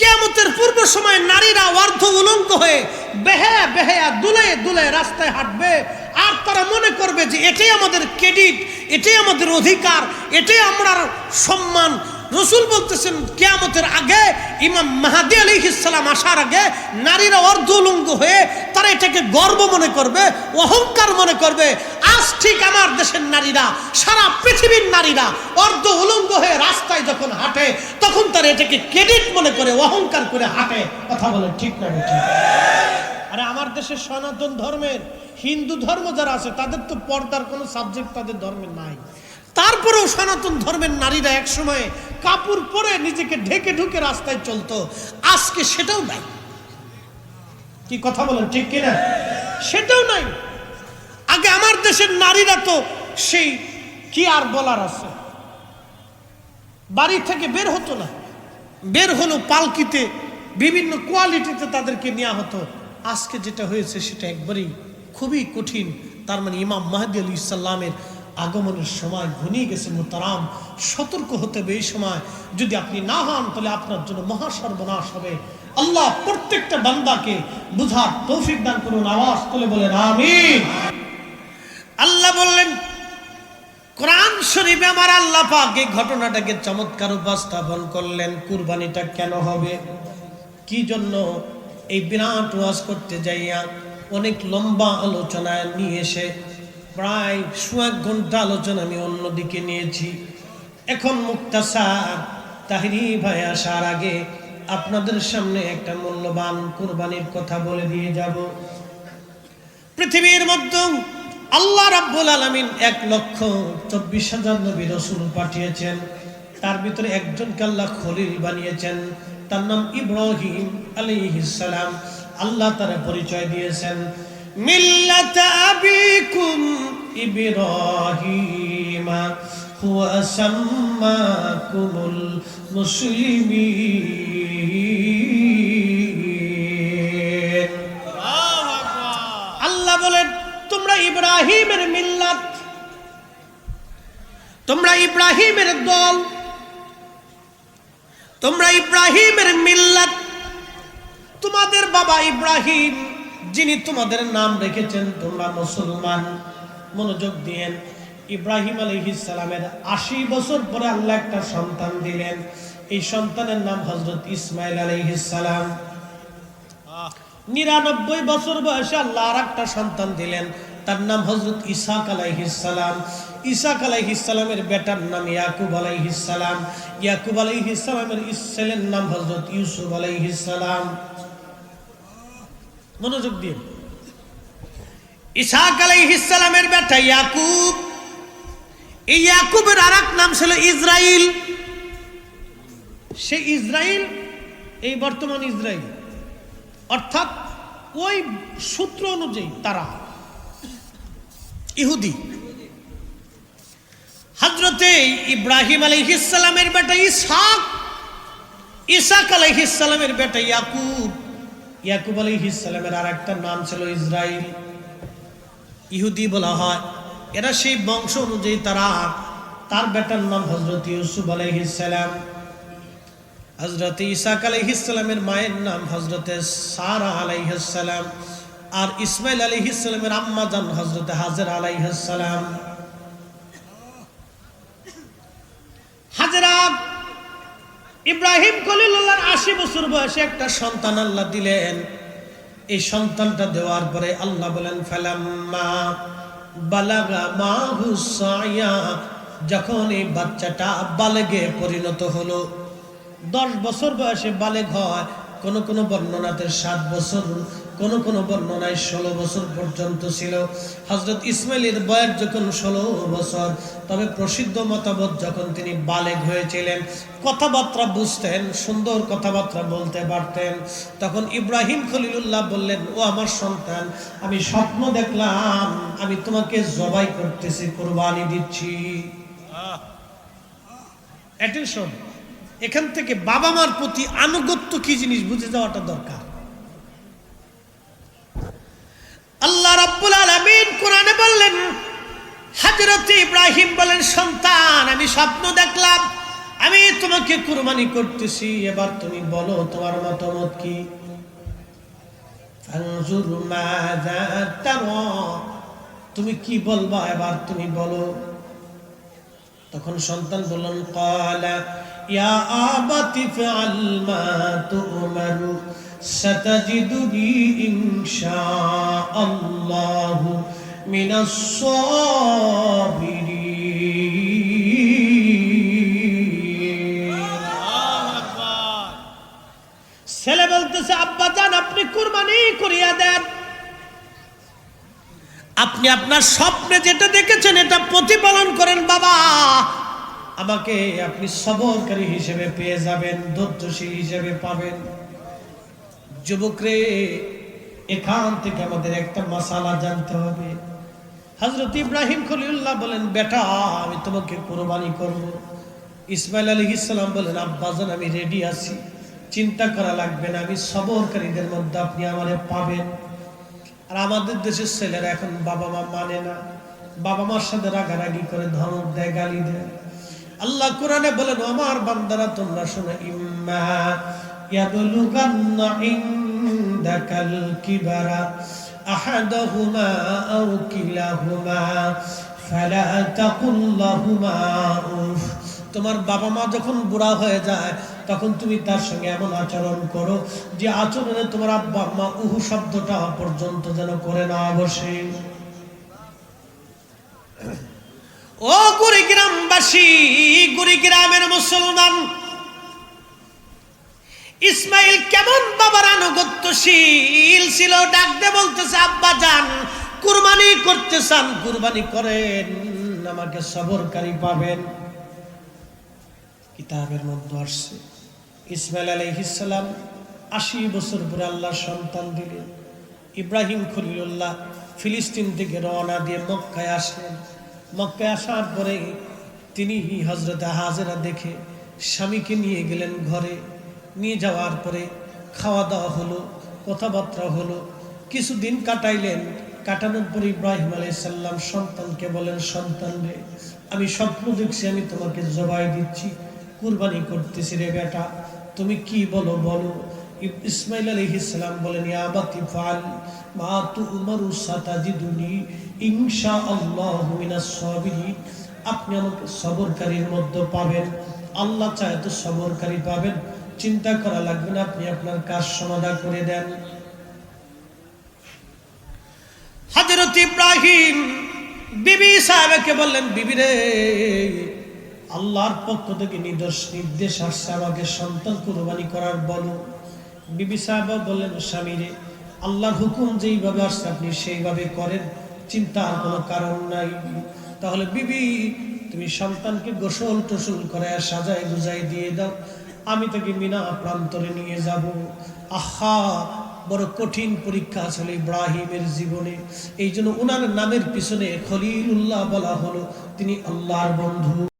কেমতের পূর্ব সময় নারীরা অর্ধ উলঙ্গ হয়ে বেহায়া বেহায়া দুলে দুলে রাস্তায় হাঁটবে। আর তারা মনে করবে যে এটাই আমাদের ক্রেডিট, এটাই আমাদের অধিকার, এটাই আমরা সম্মান। রসুল বলতেছেন, কেয়ামতের আগে ইমাম মাহাদি আলী ইসলাম আসার আগে নারীরা অর্ধ উলঙ্গ হয়ে তারা এটাকে গর্ব মনে করবে, অহংকার মনে করবে। ঠিক আমার দেশের নারীরা, সারা পৃথিবীর নারীরা অর্ধ উলঙ্গ হয়ে রাস্তায় যখন হাঁটে, তখন তারা এটাকে ক্রেডিট মনে করে, অহংকার করে হাঁটে। কথা বলে ঠিক না আরে আমার দেশের সনাতন ধর্মের হিন্দু ধর্ম যারা আছে, তাদের তো পর্দার কোনো সাবজেক্ট তাদের ধর্মের নাই। তারপরেও সনাতন ধর্মের নারীরা একসময় কাপড় পরে নিজেকে ঢেকে ঢুকে রাস্তায় চলতো। আজকে সেটাও নাই। কি কথা বলেন ঠিক কিনা? সেটাও নাই। দেশের নারীরা তো সেই কি আর বলার আছে? বাড়ি থেকে বের হতো না। বের হলো পালকিতে, বিভিন্ন কোয়ালিটিতে তাদেরকে নেওয়া হতো। আজকে যেটা হয়েছে সেটা একবারেই খুবই কঠিন। তার মানে ইমাম মাহাদি আলী ইসাল্লামের আগমনের সময় ঘনিয়ে গেছে মোতারাম সতর্ক হতে হবে এই সময়। যদি আপনি না হন, তাহলে আপনার জন্য মহা সর্বনাশ হবে। আল্লাহ প্রত্যেকটা বান্দাকে বুঝার তৌফিক দান করুন। আওয়াজ তুলে বলেন, আমিন। আল্লাহ বললেন, কোরআন শরীফে আমার আল্লাহ পাক এই ঘটনাটাকে চমৎকার উপস্থাপন করলেন। কুরবানিটা কেন হবে? কি জন্য এই বিরাট ওয়াজ করতে যাইয়া অনেক লম্বা আলোচনায় নিয়ে এসে প্রায় এক ঘণ্টা আলোচনা আমি অন্যদিকে নিয়েছি। এখন মুক্তাসার তাহিরি ভাই আসার আগে আপনাদের সামনে একটা মূল্যবান কুরবানির কথা বলে দিয়ে যাব। পৃথিবীর মধ্যে আল্লাহ রাব্বুল আলামিন এক লক্ষ চব্বিশ হাজার নবী রসুল পাঠিয়েছেন। তার ভিতরে একজনকে আল্লাহ খলিল বানিয়েছেন। তার নাম ইব্রাহিম আলাইহিস সালাম। আল্লাহ তারা পরিচয় দিয়েছেন। মিল্লাত আবিকুম ইব্রাহিম, হুয়া সাম্মাকুমুল মুসলিমিন। ইব্রাহিমের মিল্লাত। তোমরা ইব্রাহিমের দল। তোমরা ইব্রাহিমের মিল্লাত। তোমাদের বাবা ইব্রাহিম যিনি তোমাদের নাম রেখেছেন তোমরা মুসলমান। মনোযোগ দিয়েন। ইব্রাহিম সালামের আশি বছর পরে আল্লাহ একটা সন্তান দিলেন। এই সন্তানের নাম হজরত ইসমাইল সালাম। নিরানব্বই বছর বয়সে আল্লাহ আর একটা সন্তান দিলেন। তার নাম হজরত ইসাক আলাইহিসালাম ইসাক আলাইহিসালামের বেটার নাম ইয়াকুব আলাইহিসালাম ইয়াকুব আলাইহিসালামের ছেলের নাম হজরত ইউসুফ আলাইহিসালাম মনোযোগ দিন ইসাক আলাইহিসালামের বেটা ইয়াকুব। এই ইয়াকুবের আর নাম ছিল ইসরাইল। সে ইসরাইল, এই বর্তমান ইসরাইল। অর্থাৎ ওই সূত্র অনুযায়ী তারা ইহুদি। হজরতে ইব্রাহিম আলহিসালামের বেটা ইসাক ইসাক আলহিসালামের বেটা ইয়াকুব। ইয়াকুব আলহিসালামের আর একটা নাম ছিল ইসরাইল। ইহুদি বলা হয়। এরা সেই বংশ অনুযায়ী তারা, তার বেটার নাম হজরত ইউসুফ আলহিসাল্লাম হজরত ইসাক আলহিসামের মায়ের নাম হজরতে সারা আলাইহাল্লাম আর ইসমাইল আলহিসামের আম্মা যান হজরতে হাজর আলাইহাল্লাম হাজরা, ইব্রাহিম কলিল্লাহর আশি বছর বয়সে একটা সন্তান আল্লাহ দিলেন। এই সন্তানটা দেওয়ার পরে আল্লাহ বলেন বালাগা যখন এই বাচ্চাটা বালেগে পরিণত হলো, দশ বছর বয়সে বালেগ হয় কোন কোন বর্ণনাতে সাত বছর, কোন কোন বর্ণনায় ষোলো বছর পর্যন্ত ছিল। হজরত ইসমাইলের বয়স যখন ষোলো বছর, তবে প্রসিদ্ধ মতামত যখন তিনি বালেগ হয়েছিলেন, কথাবার্তা বুঝতেন, সুন্দর কথাবার্তা বলতে পারতেন। তখন ইব্রাহিম খলিলুল্লাহ বললেন, ও আমার সন্তান, আমি স্বপ্ন দেখলাম, আমি তোমাকে জবাই করতেছি, কোরবানি দিচ্ছি। অ্যাটেনশন এখান থেকে বাবা মার প্রতি আনুগত্য কি জিনিস বুঝে যাওয়াটা দরকার? আল্লাহ রাব্বুল আলামিন কোরআনে বললেন হযরত ইব্রাহিম বলেন, সন্তান, আমি স্বপ্ন দেখলাম, আমি তোমাকে কুরবানি করতেছি, এবার তুমি বলো, তোমার মতামত কি? তুমি কি বলবা, এবার তুমি বলো। তখন সন্তান বললেন, ক্বালা ইয়া ছেলে বলতেছে, আব্বা যান, আপনি কুরবানি করিয়া দেন। আপনি আপনার স্বপ্নে যেটা দেখেছেন, এটা প্রতিপালন করেন, বাবা আমাকে আপনি সবরকারী হিসেবে পেয়ে যাবেন ধৈর্যশীল হিসেবে পাবেন। যুবকরে, এখান থেকে আমাদের একটা মশালা জানতে হবে। হজরত ইব্রাহিম খলিউল্লাহ বলেন, বেটা, আমি তোমাকে কোরবানি করব। ইসমাইল আলী ইসলাম বলেন আব্বাজান আমি রেডি আছি। চিন্তা করা লাগবে না, আমি সবরকারীদের মধ্যে আপনি আমারে পাবেন। আর আমাদের দেশের ছেলেরা এখন বাবা মা মানে না। বাবা মার সাথে রাগারাগি করে ধমক দেয়, গালি দেয়। আল্লাহ কোরআনে বলেন, আমার বান্দারা, তোমরা শোনো তোমার বাবা মা যখন বুড়া হয়ে যায়, তখন তুমি তার সঙ্গে এমন আচরণ করো যে আচরণে তোমার আব্বা আম্মা উহু শব্দটা পর্যন্ত যেন করে না বসে। ও কুড়িগ্রামবাসী কুড়িগ্রামের মুসলমান। ইসমাইল কেমন বাবার আনুগত্যশীল ছিল ডাকতে বলতেছে, আব্বা যান, কুরবানি করতে চান, কুরবানি করেন, আমাকে সবরকারী পাবেন। কিতাবের মধ্যে আসছে, ইসমাইল আলাইহিসাল্লাম আশি বছর পরে আল্লাহ সন্তান দিলেন। ইব্রাহিম খলিলুল্লাহ ফিলিস্তিন থেকে রওনা দিয়ে মক্কায় আসলেন। মক্কায় আসার পরে তিনি হজরত হাজেরা দেখে স্বামীকে নিয়ে গেলেন ঘরে। নিয়ে যাওয়ার পরে খাওয়া দাওয়া হলো, কথাবার্তা হলো, কিছুদিন কাটাইলেন। কাটানোর পরে ইব্রাহিম আলাইসাল্লাম সন্তানকে বলেন, সন্তান রে, আমি স্বপ্ন দেখছি, আমি তোমাকে জবাই দিচ্ছি, কুরবানি করতেছি রে বেটা। তুমি কি বলো বলো। ইসমাইল আলাইহিসসালাম বলেন, ইয়া আবাতি, ফাল মা তুমারু সাতাজিদুনি ইনশা আল্লাহু মিনাস আপনি আমাকে সবরকারীর মধ্যে পাবেন। আল্লাহ চায় তো সবরকারী পাবেন। চিন্তা করা লাগবে না, আপনি আপনার কাজ সমাধা করে দেন। হজরত ইব্রাহিম বিবি সাহেবকে বললেন, বিবি রে, আল্লাহর পক্ষ থেকে নির্দেশ নির্দেশ আসছে আমাকে সন্তান কুরবানি করার বলো। বিবি সাহেব বললেন, স্বামী রে, আল্লাহর হুকুম যেইভাবে আসছে আপনি সেইভাবে করেন। চিন্তার কোনো কারণ নাই। তাহলে বিবি, তুমি সন্তানকে গোসল টোসল করে সাজায় গুজাই দিয়ে দাও। আমি তাকে মিনা প্রান্তরে নিয়ে যাব। আহা, বড় কঠিন পরীক্ষা ছিল ইব্রাহিমের জীবনে। এই জন্য ওনার নামের পিছনে খলিল উল্লাহ বলা হলো। তিনি আল্লাহর বন্ধু।